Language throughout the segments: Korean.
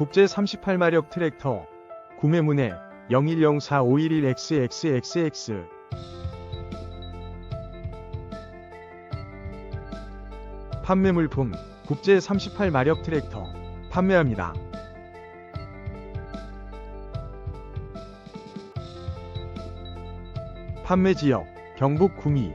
국제 38마력 트랙터 구매 문의 01045111XXXX 판매 물품 국제 38마력 트랙터 판매합니다. 판매 지역 경북 구미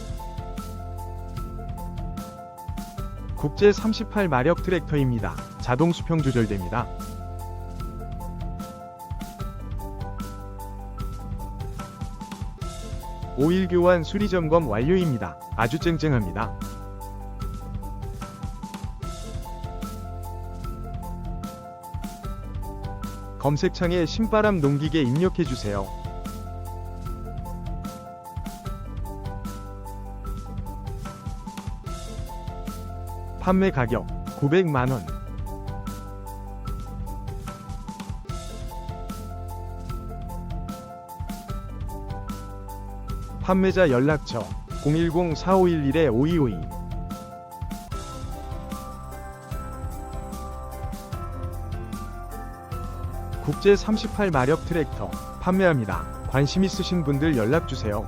국제 38 마력 트랙터입니다. 자동 수평 조절됩니다. 오일 교환 수리 점검 완료입니다. 아주 쨍쨍합니다. 검색창에 신바람 농기계 입력해 주세요. 판매 가격 900만원. 판매자 연락처 010-4511-5252 국제 38마력 트랙터 판매합니다. 관심 있으신 분들 연락 주세요.